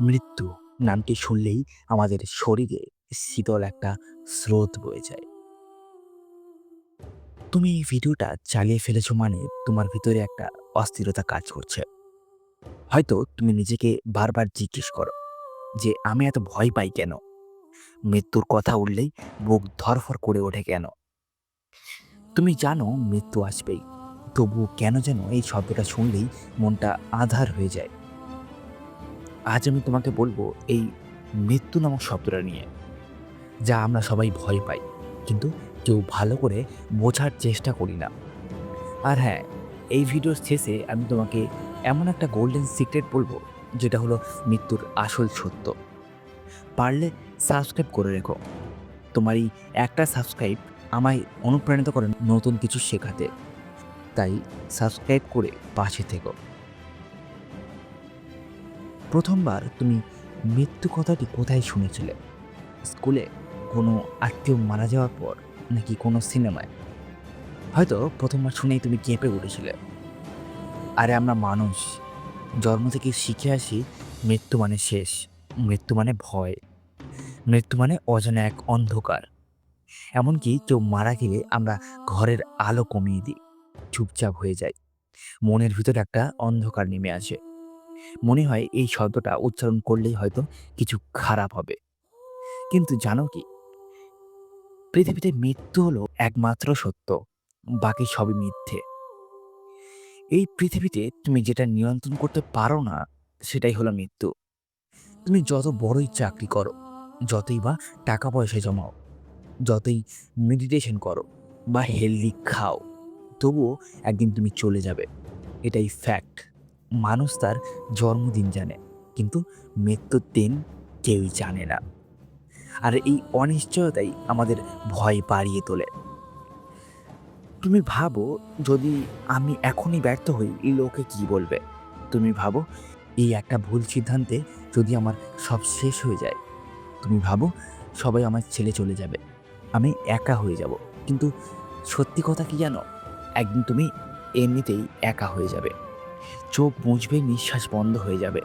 মৃত্যু। নামটি শুনলেই আমাদের শরীরে শীতল একটা স্রোত বয়ে যায়। তুমি এই ভিডিওটা চালিয়ে ফেলেছো মানে তোমার ভিতরে একটা অস্থিরতা কাজ করছে। হয়তো তুমি নিজেকে বারবার জিজ্ঞেস করো যে, আমি এত ভয় পাই কেন? মৃত্যুর কথা উঠলেই বুক ধরফর করে ওঠে কেন? তুমি জানো মৃত্যু আসবেই তবু কেন যেন এই শব্দটা শুনলেই মনটা আধার হয়ে যায়। আজ আমি তোমাকে বলব এই মৃত্যু নামক শব্দটা নিয়ে, যা আমরা সবাই ভয় পাই, কিন্তু কেউ ভালো করে বোঝার চেষ্টা করি না। আর হ্যাঁ এই ভিডিওর শেষে আমি তোমাকে এমন একটা গোল্ডেন সিক্রেট বলব, যেটা হলো মৃত্যুর আসল সত্য। পারলে সাবস্ক্রাইব করে রেখো। তোমার এই একটা সাবস্ক্রাইব আমায় অনুপ্রাণিত করে নতুন কিছু শেখাতে। তাই সাবস্ক্রাইব করে পাশে থেকো। প্রথমবার তুমি মৃত্যু কথাটি কোথায় শুনেছিলে? স্কুলে কোনো আত্মীয় মারা যাওয়ার পর নাকি কোনো সিনেমায়? হয়তো প্রথমবার শুনেই তুমি কেঁপে উঠেছিলে। আরে আমরা মানুষ, জন্ম থেকে শিখে আসি মৃত্যু মানে শেষ, মৃত্যু মানে ভয়। মৃত্যু মানে অজানা এক অন্ধকার। এমনকি কেউ মারা গেলে আমরা ঘরের আলো কমিয়ে দিই, চুপচাপ হয়ে যাই। মনের ভিতর একটা অন্ধকার নেমে আসে। মনে হয় এই শব্দটা উচ্চারণ করলেই হয়তো কিছু খারাপ হবে। কিন্তু জানো কি? পৃথিবীতে মৃত্যু হলো একমাত্র সত্য, বাকি সবই মিথ্যে। এই পৃথিবীতে তুমি যেটা নিয়ন্ত্রণ করতে পারো না, সেটাই হলো মৃত্যু। তুমি যত বড়ই চাকরি করো, যতই বা টাকা পয়সা জমাও, যতই মেডিটেশন করো বা হেলদি খাও, তবুও একদিন তুমি চলে যাবে। এটাই ফ্যাক্ট মানুষ তার জন্মদিন জানে, কিন্তু মৃত্যুর দিন কেউই জানে না। আর এই অনিশ্চয়তাই আমাদের ভয় বাড়িয়ে তোলে। তুমি ভাবো, যদি আমি এখনই ব্যর্থ হই লোকে কি বলবে? তুমি ভাবো, এই একটা ভুল সিদ্ধান্তে যদি আমার সব শেষ হয়ে যায়। তুমি ভাবো, সবাই আমার ছেলে চলে যাবে। আমি একা হয়ে যাব। কিন্তু সত্যি কথা কি জানো? একদিন তুমি এমনিতেই একা হয়ে যাবে। চোখ মুছবে, নিঃশ্বাস বন্ধ হয়ে যাবে।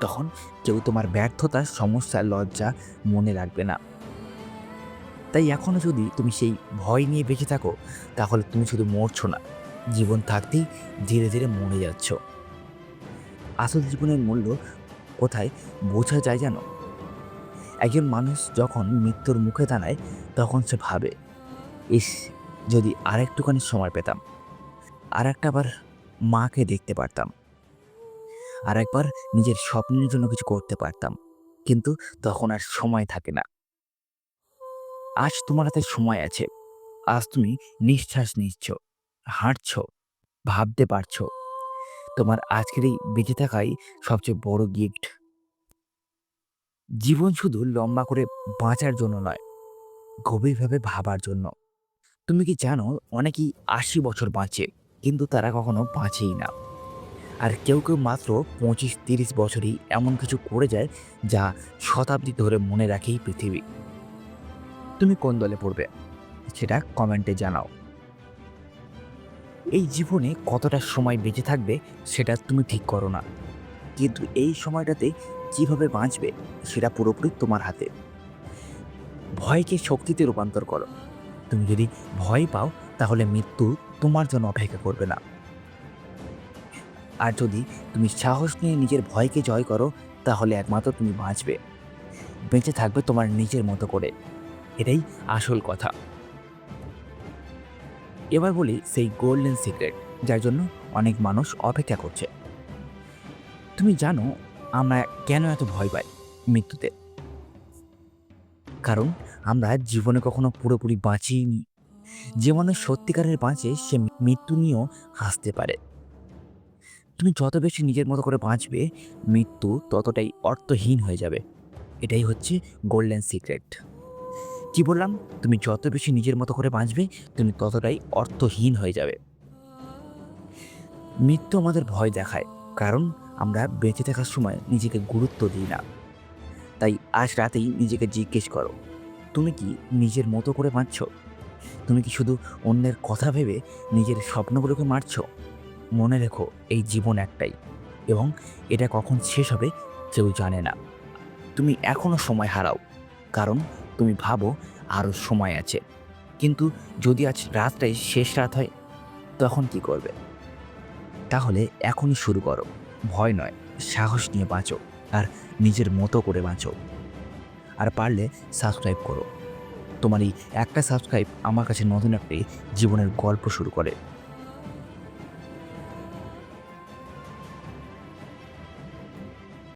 তখন কেউ তোমার ব্যর্থতা সমস্যা, লজ্জা মনে রাখবে না। তাই এখনও যদি তুমি সেই ভয় নিয়ে বেঁচে থাকো, তাহলে তুমি শুধু মরছো না, জীবন থাকতেই ধীরে ধীরে মরে যাচ্ছ। আসল জীবনের মূল্য কোথায় বোঝা যায় জানো? একজন মানুষ যখন মৃত্যুর মুখে দাঁড়ায়, তখন সে ভাবে, ইস, যদি আরেকটুখানি সময় পেতাম আর একটা বার মাকে দেখতে পারতাম। আর একবার নিজের স্বপ্নের জন্য কিছু করতে পারতাম। কিন্তু তখন আর সময় থাকে না। আজ তোমার হাতে সময় আছে। আজ তুমি নিঃশ্বাস নিচ্ছ, হাঁটছ, ভাবতে পারছ। তোমার আজকের এই বেঁচে থাকাই সবচেয়ে বড় গিফট জীবন শুধু লম্বা করে বাঁচার জন্য নয়, গভীরভাবে ভাবার জন্য। তুমি কি জানো, অনেকেই আশি বছর বাঁচে। কিন্তু তারা কখনো বাঁচেই না। আর কেউ কেউ মাত্র পঁচিশ তিরিশ বছরই এমন কিছু করে যায় যা শতাব্দী ধরে মনে রাখেই পৃথিবী। তুমি কোন দলে পড়বে? সেটা কমেন্টে জানাও। এই জীবনে কতটা সময় বেঁচে থাকবে সেটা তুমি ঠিক করো না। কিন্তু এই সময়টাতে কীভাবে বাঁচবে সেটা পুরোপুরি তোমার হাতে। ভয়কে শক্তিতে রূপান্তর করো। তুমি যদি ভয় পাও তাহলে মৃত্যু তোমার জন্য অপেক্ষা করবে না। আর যদি তুমি সাহস নিয়ে নিজের ভয়কে জয় করো, তাহলে একমাত্র তুমি বাঁচবে। বেঁচে থাকবে তোমার নিজের মতো করে। এটাই আসল কথা। এবার বলি সেই গোল্ডেন সিক্রেট যার জন্য অনেক মানুষ অপেক্ষা করছে। তুমি জানো আমরা কেন এত ভয় পাই মৃত্যুতে? কারণ আমরা জীবনে কখনো পুরোপুরি বাঁচিনি যে মানুষ সত্যিকারের বাঁচে, সে মৃত্যু নিয়েও হাসতে পারে। তুমি যত বেশি নিজের মতো করে বাঁচবে, মৃত্যু ততটাই অর্থহীন হয়ে যাবে। এটাই হচ্ছে গোল্ডেন সিক্রেট কি বললাম? তুমি যত বেশি নিজের মতো করে বাঁচবে, তুমি ততটাই অর্থহীন হয়ে যাবে। মৃত্যু আমাদের ভয় দেখায়, কারণ আমরা বেঁচে থাকার সময় নিজেকে গুরুত্ব দিই না। তাই আজ রাতেই নিজেকে জিজ্ঞেস করো, তুমি কি নিজের মতো করে বাঁচছ? তুমি কি শুধু অন্যের কথা ভেবে নিজের স্বপ্নগুলোকে মারছ? মনে রেখো, এই জীবন একটাই। এবং এটা কখন শেষ হবে কেউ জানে না। তুমি এখনও সময় হারাও, কারণ তুমি ভাবো আরও সময় আছে। কিন্তু যদি আজ রাতটাই শেষ রাত হয়, তখন কি করবে? তাহলে এখনই শুরু করো। ভয় নয়, সাহস নিয়ে বাঁচো, আর নিজের মতো করে বাঁচো। আর পারলে সাবস্ক্রাইব করো। তোমার এই একটা সাবস্ক্রাইব আমার কাছে নতুন একটি জীবনের গল্প শুরু করে।